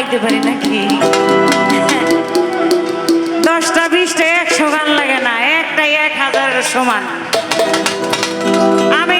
গাইতে পারি নাকি? দশটা বিশটা একশো গান লাগে না একটাই এক হাজারের সমান। আমি